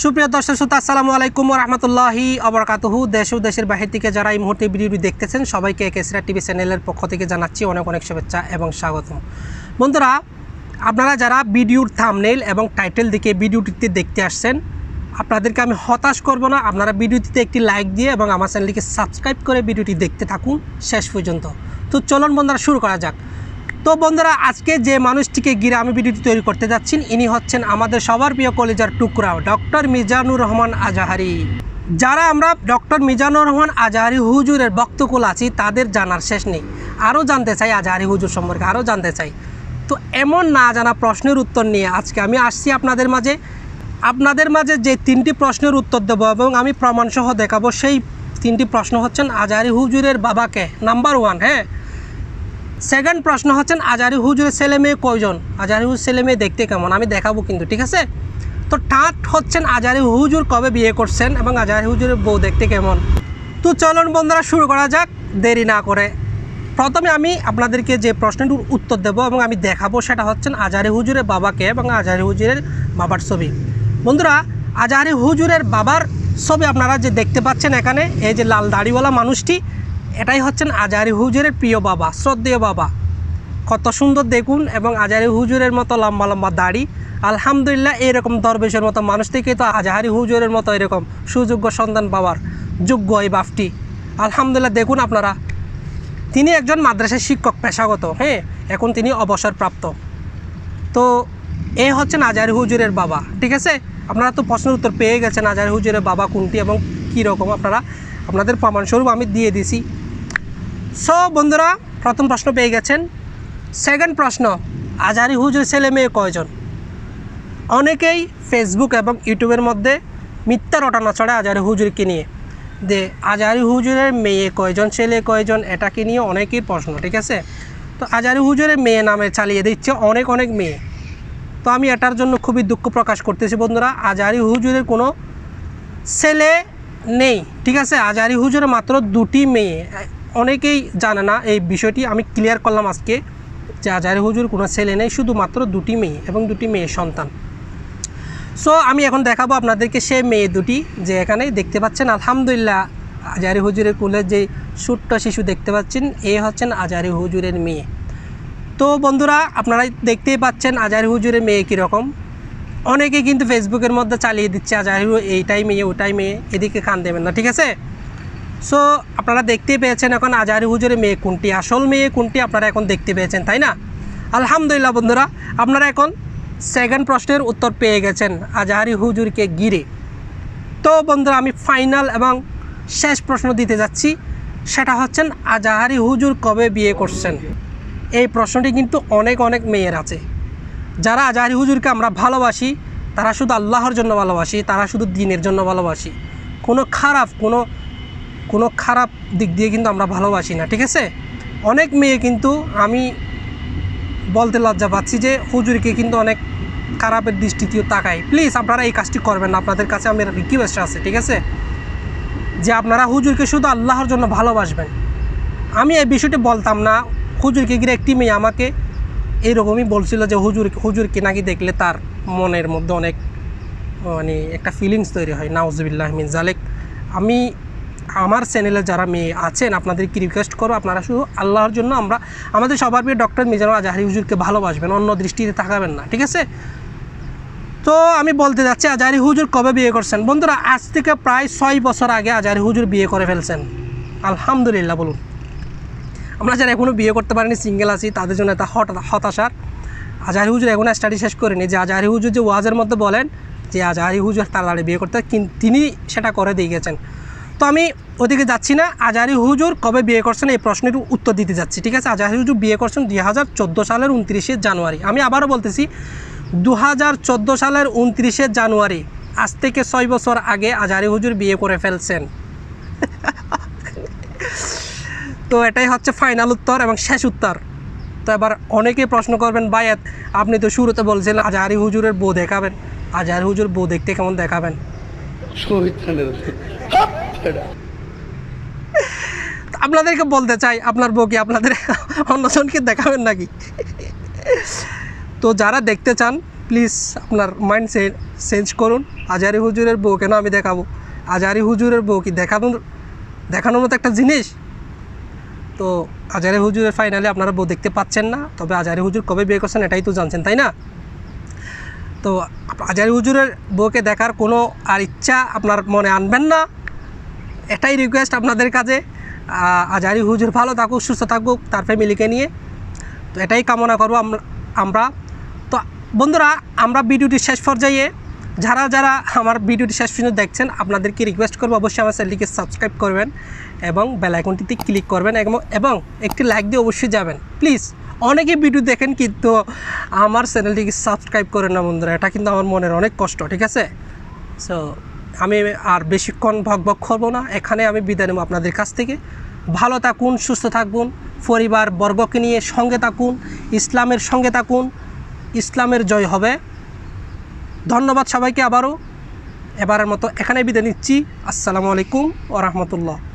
সুপ্রিয় দর্শক শ্রোতা, আসসালামু আলাইকুম রহমতুল্লাহি আবরকাতহু দেশ ও দেশের বাহির থেকে যারা এই মুহূর্তে ভিডিওটি দেখতেছেন, সবাইকে কেসরা টিভি চ্যানেলের পক্ষ থেকে জানাচ্ছি অনেক অনেক শুভেচ্ছা এবং স্বাগতম। বন্ধুরা, আপনারা যারা ভিডিওর থামনেল এবং টাইটেল দিকে ভিডিওটিতে দেখতে আসছেন, আপনাদেরকে আমি হতাশ করব না। আপনারা ভিডিওটিতে একটি লাইক দিয়ে এবং আমার চ্যানেলটিকে সাবস্ক্রাইব করে ভিডিওটি দেখতে থাকুন শেষ পর্যন্ত। তো চলুন বন্ধুরা, শুরু করা যাক। তো বন্ধুরা, আজকে যে মানুষটিকে ঘিরে আমি ভিডিওটি তৈরি করতে যাচ্ছি, ইনি হচ্ছেন আমাদের সবার প্রিয় কলেজার টুকরা, ডক্টর মিজানুর রহমান আজাহারি। যারা আমরা ডক্টর মিজানুর রহমান আজাহারি হুজুরের বক্তকুল আছি, তাদের জানার শেষ নেই। আরও জানতে চাই আজাহারি হুজুর সম্পর্কে, আরও জানতে চাই। তো এমন না জানা প্রশ্নের উত্তর নিয়ে আজকে আমি আসছি আপনাদের মাঝে। আপনাদের মাঝে যে তিনটি প্রশ্নের উত্তর দেবো এবং আমি প্রমাণসহ দেখাবো, সেই তিনটি প্রশ্ন হচ্ছেন আজাহারি হুজুরের বাবাকে, নাম্বার ওয়ান হ্যাঁ? সেকেন্ড প্রশ্ন হচ্ছেন, আজারি হুজুরের ছেলে মেয়ে কয়জন? আজারি হুজুর ছেলে মেয়ে দেখতে কেমন? আমি দেখাবো কিন্তু, ঠিক আছে? তো থার্ড হচ্ছেন, আজারি হুজুর কবে বিয়ে করছেন এবং আজারি হুজুরের বউ দেখতে কেমন? তো চলুন বন্ধুরা, শুরু করা যাক, দেরি না করে। প্রথমে আমি আপনাদেরকে যে প্রশ্নটির উত্তর দেব এবং আমি দেখাবো, সেটা হচ্ছেন, আজারি হুজুরের বাবাকে এবং আজারি হুজুরের বাবার ছবি? বন্ধুরা, আজারি হুজুরের বাবার ছবি আপনারা যে দেখতে পাচ্ছেন এখানে, এই যে লাল দাড়িওয়ালা মানুষটি এটাই হচ্ছেন আজারি হুজুরের প্রিয় বাবা, শ্রদ্ধেয় বাবা। কত সুন্দর দেখুন এবং আজারি হুজুরের মতো লম্বা লম্বা দাড়ি। আলহামদুলিল্লাহ এরকম দরবেশের মতো মানুষ থেকে তো আজাহারি হুজুরের মতো এরকম সুযোগ্য সন্তান পাওয়ার যোগ্য এই বাপটি। আলহামদুলিল্লাহ দেখুন আপনারা, তিনি একজন মাদ্রাসার শিক্ষক, পেশাগত হ্যাঁ এখন তিনি অবসরপ্রাপ্ত। তো এ হচ্ছেন আজারি হুজুরের বাবা, ঠিক আছে? আপনারা তো প্রশ্নের উত্তর পেয়ে গেছেন আজারি হুজুরের বাবা কোনটি এবং কী রকম আপনারা, আপনাদের প্রমাণস্বরূপ আমি দিয়ে দিছি। সো বন্ধুরা, প্রথম প্রশ্ন পেয়ে গেছেন। সেকেন্ড প্রশ্ন, আজারি হুজুর ছেলে মেয়ে কয়জন? অনেকেই ফেসবুক এবং ইউটিউবের মধ্যে মিথ্যা রটানা চড়ে আজারি হুজুরকে নিয়ে। যে আজারি হুজুরের মেয়ে কয়জন, ছেলে কয়জন এটাকে নিয়ে অনেকেই প্রশ্ন, ঠিক আছে? তো আজারি হুজুরের মেয়ে নামে চালিয়ে দিচ্ছে অনেক অনেক মেয়ে। তো আমি এটার জন্য খুবই দুঃখ প্রকাশ করতেছি বন্ধুরা, আজারি হুজুরের কোনো ছেলে নেই, ঠিক আছে? আজারি হুজুরের মাত্র দুটি মেয়ে। অনেকেই জানে না এই বিষয়টি। আমি ক্লিয়ার করলাম আজকে যে আজারি হুজুর কোনো ছেলে নেই, শুধুমাত্র দুটি মেয়ে এবং দুটি মেয়ে সন্তান। সো আমি এখন দেখাবো আপনাদেরকে সে মেয়ে দুটি যে এখানে দেখতে পাচ্ছেন। আলহামদুলিল্লাহ আজারি হুজুরের কুলের যে ছোট্ট শিশু দেখতে পাচ্ছেন, এ হচ্ছেন আজারি হুজুরের মেয়ে। তো বন্ধুরা আপনারা দেখতেই পাচ্ছেন আজারি হুজুরের মেয়ে কীরকম। অনেকে কিন্তু ফেসবুকের মধ্যে চালিয়ে দিচ্ছে আজারি এইটাই মেয়ে, ওটাই মেয়ে, এদিকে কান দেবেন না। ঠিক আছে? সো আপনারা দেখতে পেয়েছেন এখন আজারি হুজুরের মেয়ে কোনটি? আসল মেয়ে কোনটি আপনারা এখন দেখতে পেয়েছেন, তাই না? আলহামদুলিল্লাহ বন্ধুরা, আপনারা এখন সেকেন্ড প্রশ্নের উত্তর পেয়ে গেছেন আজাহারি হুজুরকে গিরে তো বন্ধুরা, আমি ফাইনাল এবং শেষ প্রশ্ন দিতে যাচ্ছি। সেটা হচ্ছেন আজাহারি হুজুর কবে বিয়ে করছেন? এই প্রশ্নটি কিন্তু অনেক অনেক মেয়ের আছে। যারা আজাহারি হুজুরকে আমরা ভালোবাসি, তারা শুধু আল্লাহর জন্য ভালোবাসি, তারা শুধু দিনের জন্য ভালোবাসি। কোনো খারাপ, কোনো কোনো খারাপ দিক দিয়ে কিন্তু আমরা ভালোবাসি না, ঠিক আছে? অনেক মেয়ে কিন্তু আমি বলতে লজ্জা পাচ্ছি যে হুজুরকে কিন্তু অনেক খারাপের দৃষ্টিতেও তাকাই প্লিজ আপনারা এই কাজটি করবেন না, আপনাদের কাছে আমার রিকোয়েস্ট আছে, ঠিক আছে? যে আপনারা হুজুরকে শুধু আল্লাহর জন্য ভালোবাসবেন। আমি এই বিষয়টি বলতাম না, হুজুরকে গিয়ে একটি মেয়ে আমাকে এইরকমই বলছিল যে হুজুর, হুজুরকে নাকি দেখলে তার মনের মধ্যে অনেক মানে একটা ফিলিংস তৈরি হয়। নাউজবিল্লাহ মিন জালেক আমি আমার চ্যানেলে যারা মেয়ে আছেন, আপনাদেরকে রিকোয়েস্ট করো আপনারা শুধু আল্লাহর জন্য আমরা, আমাদের সবার প্রিয় ডক্টর মিজানুর আজাহারি হুজুরকে ভালোবাসবেন, অন্য দৃষ্টিতে তাকাবেন না, ঠিক আছে? তো আমি বলতে যাচ্ছি, আজারি হুজুর কবে বিয়ে করছেন? বন্ধুরা, আজ থেকে প্রায় ছয় বছর আগে আজারি হুজুর বিয়ে করে ফেলছেন। আলহামদুলিল্লাহ, বলুন। আমরা যারা এখনও বিয়ে করতে পারিনি সিঙ্গেল আছি, তাদের জন্য এটা হতাশার। আজারি হুজুর এখনও স্টাডি শেষ করেনি যে আজারি হুজুর যে ওয়াজের মধ্যে বলেন যে, আজারি হুজুর তাড়াতাড়ি বিয়ে করতে তিনি সেটা করে দিয়ে গেছেন। তো আমি ওদিকে যাচ্ছি না। আজারি হুজুর কবে বিয়ে করছেন এই প্রশ্নের উত্তর দিতে যাচ্ছি, ঠিক আছে? আজারি হুজুর বিয়ে করছেন দুই হাজার চোদ্দ সালের উনত্রিশে জানুয়ারি। আমি আবারও বলতেছি দু হাজার চোদ্দ সালের উনত্রিশে জানুয়ারি, আজ থেকে ছয় বছর আগে আজারি হুজুর বিয়ে করে ফেলছেন। তো এটাই হচ্ছে ফাইনাল উত্তর এবং শেষ উত্তর। তো এবার অনেকেই প্রশ্ন করবেন ভাইয়াত আপনি তো শুরুতে বলছিলেন আজহারি হুজুরের বউ দেখাবেন। আজহারি হুজুর বউ দেখতে কেমন দেখাবেন? তো আপনাদেরকে বলতে চাই, আপনার বউ কি আপনাদের অন্যজনকে দেখাবেন নাকি? তো যারা দেখতে চান প্লিজ আপনার মাইন্ড চেঞ্জ করুন। আজারি হুজুরের বউ কেন আমি দেখাবো? আজারি হুজুরের বউ কি দেখানোর দেখানোর মতো একটা জিনিস? তো আজারি হুজুরের ফাইনালে আপনারা বউ দেখতে পাচ্ছেন না, তবে আজারি হুজুর কবে বিয়ে করছেন এটাই তো জানছেন, তাই না? তো আজারি হুজুরের বউকে দেখার কোনো আর ইচ্ছা আপনার মনে আনবেন না। এটাই রিকোয়েস্ট আপনাদের কাছে। আজারি হুজুর ভালো থাকুক, সুস্থ থাকুক, তার ফ্যামিলিকে নিয়ে। তো এটাই কামনা করব আমরা- তো বন্ধুরা, আমরা ভিডিওটি শেষ পর্যায়ে, যারা যারা আমার ভিডিওটি শেষ পর্যন্ত দেখছেন, আপনাদেরকে রিকোয়েস্ট করব অবশ্যই আমার চ্যানেলটিকে সাবস্ক্রাইব করবেন এবং বেল আইকনটিতে ক্লিক করবেন এবং এবং একটি লাইক দিয়ে অবশ্যই যাবেন। প্লিজ অনেকে ভিডিও দেখেন, কিন্তু আমার চ্যানেলটিকে সাবস্ক্রাইব করেন না বন্ধুরা। এটা কিন্তু আমার মনের অনেক কষ্ট, ঠিক আছে? সো আমি আর বেশিক্ষণ ভক ভক করব না। এখানে আমি বিদায় নেব আপনাদের কাছ থেকে। ভালো থাকুন, সুস্থ থাকুন, পরিবার বর্গকে নিয়ে সঙ্গে থাকুন, ইসলামের সঙ্গে থাকুন, ইসলামের জয় হবে। ধন্যবাদ সবাইকে আবারও। এবারের মতো এখানে বিদায় নিচ্ছি। আসসালামু আলাইকুম ও রহমতুল্লাহ।